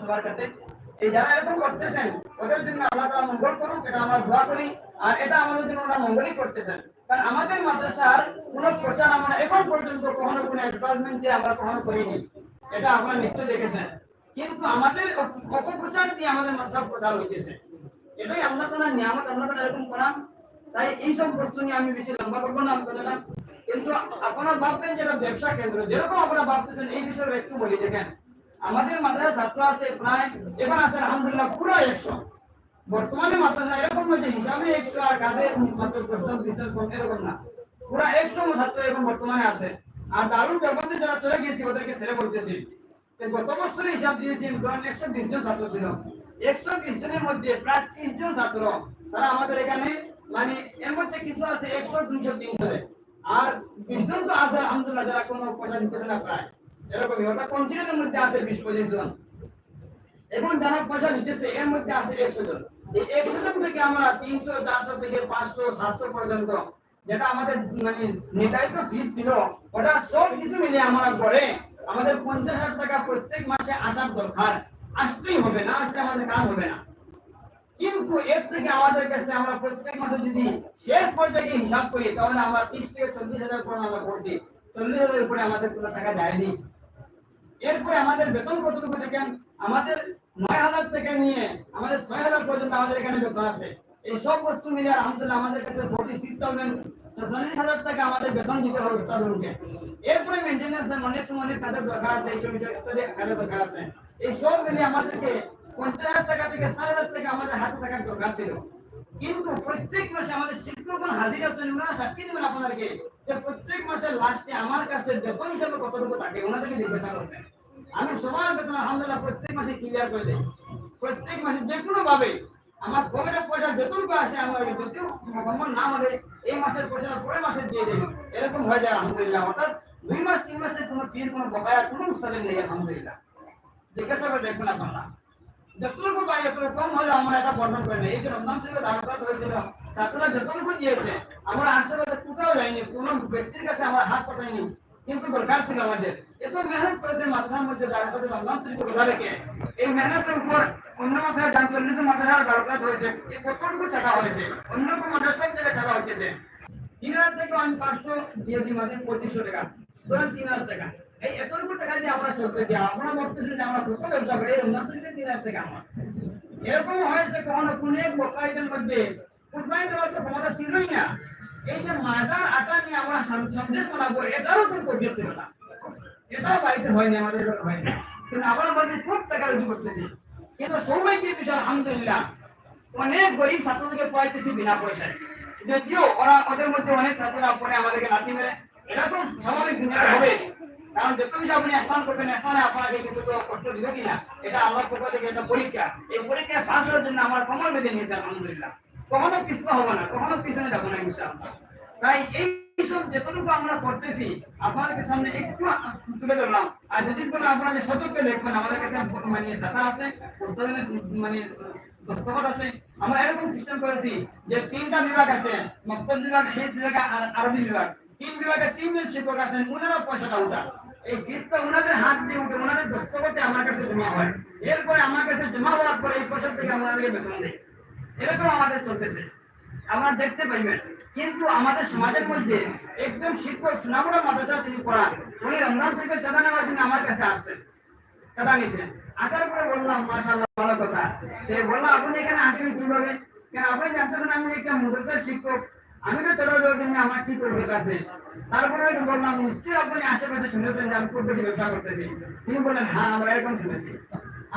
সবার কাছে। এই যারা এরকম করতেছেন, ওদের জন্য আল্লাহ তাআলা মঙ্গল করুক, এটা আমরা দোয়া করি। আর এটা আমাদের জন্য ওরা মঙ্গলই করতেছেন। কারণ আমাদের মাদ্রাসার কোনো প্রচার আমরা এখন পর্যন্ত কখনো কোনো অ্যাডভার্টাইজমেন্ট দিয়ে আমরা কখনো করিনি। এটা আপনারা নিশ্চয় দেখেছেন। কিন্তু আমাদের অপ- অপপ্রচার দিয়ে আমাদের মাদ্রাসা প্রচার হইতেছে। এটাই আল্লাহ তাআলার নিয়ামত, আল্লাহ তাআলা এরকম করান। তাই এইসব বস্তু নিয়ে আমি বেশি লম্বা করব না, আপনারা কিন্তু আপনারা ভাববেন যেটা ব্যবসা কেন্দ্র। যেরকম আপনারা ভাবতেছেন, এই বিষয়ে একটু বলি দেখেন। আমাদের মাদ্রাসা ছাত্র আছে প্রায় এবার আছে আলহামদুলিল্লাহ পুরো একশো। বর্তমানে মাদ্রাসা এরকম যে হিসাবে একশো আর কাঁধে মাত্র বিশটা কম এরকম না। পুরো একশো ছাত্র এখন বর্তমানে আছে। আর দারুণ জগতে যারা চলে গেছি ওদেরকে ছেড়ে বলতেছি। গত বছরে হিসাব দিয়েছি একশো বিশ জন ছাত্র ছিল। একশো বিশ জনের মধ্যে প্রায় ত্রিশ জন ছাত্র তারা আমাদের এখানে মানে এর মধ্যে কিছু আছে একশো, দুইশো, তিনশো আর বিশ জন তো আছে, আলহামদুলিল্লাহ, যারা কোনো পয়সা দিতেছে না প্রায়। এরকমই ওটা কনসিডারের মধ্যে আছে বিশ পঁচিশ জন। এবং যারা পয়সা নিতেছে, এর মধ্যে আছে একশো জন। এই একশো জন থেকে আমরা তিনশো, চারশো থেকে পাঁচশো, সাতশো পর্যন্ত, যেটা আমাদের মানে নির্ধারিত ফিস ছিল, ওটা সব কিছু মিলে আমরা করে আমাদের পঞ্চাশ হাজার টাকা প্রত্যেক মাসে আসার দরকার। আসতেই হবে না আমাদের কাজ হবে না। কিন্তু এর থেকে আমাদের কাছে আমরা প্রত্যেক মাসে যদি শেষ পর্যায়ে হিসাব করি, তাহলে আমরা ত্রিশ থেকে চল্লিশ হাজার করে আমরা করছি। চল্লিশ হাজার উপরে আমাদের কোনো টাকা যায়নি। এরপরে আমাদের বেতন কতটুকু দেখেন? আমাদের নয় হাজার থেকে নিয়ে আমাদের ছয় হাজার পর্যন্ত আমাদের এখানে বেতন আছে। এই সব বস্তু মিলে আলহামদুলিল্লাহ আমাদের কাছে ফোর্টি সিক্স থাউজেন্ড চল্লিশ হাজার টাকা আমাদের বেতন দিতে হবে উস্তাদুলকে এরপরে মেনটেন্যান্স অনেক সময় অনেক কাজের দরকার আছে, এই সব কাজের দরকার আছে। এই সব মিলে আমাদেরকে পঞ্চাশ হাজার টাকা থেকে ষাট হাজার টাকা আমাদের হাতে থাকার দরকার ছিল। কিন্তু প্রত্যেক মাসে আমাদের শিক্ষকগণ হাজির আছেন ওনারা সাক্ষী দেবেন আপনাদেরকে। যে প্রত্যেক মাসের লাস্টে আমার কাছে বেতন হিসাবে কতটুকু থাকে ওনাদেরকে জিজ্ঞাসা করবেন আমি সবার বেতন, আলহামদুলিল্লাহ, প্রত্যেক মাসে ক্লিয়ার করে দেই। প্রত্যেক মাসে যে ভাবে আমার পকেটের পয়সা যতটুকু আসে আমার কমন না হলে এই মাসের পয়সা পরের মাসে দিয়ে দেয় এরকম হয়ে যায়, আলহামদুলিল্লাহ। অর্থাৎ দুই মাস, তিন মাসের কোনো ফির কোনো বকায়া, কোনো উস্তাদের নেই, আলহামদুলিল্লাহ। জিজ্ঞাসা করে দেখুন আপনারা। যতটুকু পাই এত কম হলে আমরা এটা বর্ণন করে এই যে রমজান শরীফে ধারণা হয়েছিল ছাত্ররা যতটুকু দিয়েছে, আমরা আশেপাশে কোথাও যাইনি কোনো ব্যক্তির কাছে আমরা হাত পাতাইনি কিন্তু দরকার ছিল আমাদের। এত মেহনত করেছে মাদ্রাসার মধ্যে দাঁড়াতে রমজান শরীফে রোজা রেখে এই মেহনতের উপর অন্য মাথায় যান চল্লিশ মাদ্রাসার দরকার হয়েছে এই কতটুকু টাকা হয়েছে? অন্য কোনো মাদ্রাসা সব জায়গায় টাকা হয়েছে তিন হাজার থেকে আমি পাঁচশো দিয়েছি মাঝে পঁচিশশো টাকা। ধরেন তিন হাজার টাকা। এই এতটুকু টাকা দিয়ে আমরা চলতেছি আপনারা ভাবতেছেন যে আমরা কত ব্যবসা করি, এই রমজান শরীফে তিন টাকা আমার। এরকম হয়েছে কখনো কোন এক বকাইদের মধ্যে কুরবানি দেওয়ার তো ক্ষমতা ছিলই না। এই যে মাদার আটা নিয়ে আমরা সন্দেশ বানাবো, এটারও তো কঠিন ছিল না। এটাও বাড়িতে হয়নি, আমাদের হয়নি। কিন্তু আমরা মধ্যে খুব টাকা রুজু করতেছি। কিন্তু সবাইকে বিষয়, আলহামদুলিল্লাহ, অনেক গরিব ছাত্রদেরকে পড়াইতেছি বিনা পয়সায়। যদিও ওরা ওদের মধ্যে অনেক ছাত্ররা পরে আমাদেরকে লাঠি মেরে এটা তো স্বাভাবিক হবে। কারণ যত কিছু আপনি আসান করবেন আসানে আপনাকে কিছু কষ্ট দিবে কিনা এটা পক্ষ থেকে একটা পরীক্ষা। এই পরীক্ষায় পাস হওয়ার জন্য আমার বেঁধে নিয়েছে, আলহামদুলিল্লাহ। কখনো হব না, কখনো পিছনে যাব না তাই এই সব যতটুকু আমরা করতেছি আপনাদের সামনে একটু তুলে ধরলাম। আর যদি কোনো আপনাদের সতর্ক দেখবেন, আমাদের কাছে মানে ডাটা আছে মানে দস্তখত আছে, আমরা এরকম সিস্টেম করেছি যে তিনটা বিভাগ আছে মক্তব বিভাগ, হিজ বিভাগ আর আরবি বিভাগ। তিন বিভাগে তিনজন শিক্ষক আছেন ওনারা পয়সাটা উঠা এই ফিসটা ওনাদের হাত দিয়ে উঠে ওনাদের দস্তখতে আমার কাছে জমা হয়। এরপরে আমার কাছে জমা হওয়ার পরে এই পয়সা থেকে আমাদেরকে বেতন দেয় এরকম আমাদের চলতেছে। আপনারা দেখতে পাইবেন কিন্তু আমাদের সমাজের মধ্যে একদম শিক্ষক সুনামরা মাদ্রাসা তিনি পড়ান। উনি রমজান থেকে চাঁদা নেওয়ার জন্য আমার কাছে আসছেন। চাঁদা নিতে আসার পরে বললাম, মাশাআল্লাহ, ভালো কথা। বললাম আপনি এখানে আসেন কীভাবে? কেন, আপনি জানতেছেন আমি একটা মাদ্রাসার শিক্ষক। আমি তো চলে যাওয়ার জন্য আমার কি করবে কাছে? তারপরে আমি বললাম, নিশ্চয়ই আপনি আশেপাশে শুনেছেন যে আমি খুব বেশি ব্যবসা করতেছি। তিনি বললেন হ্যাঁ আমরা এরকম শুনেছি।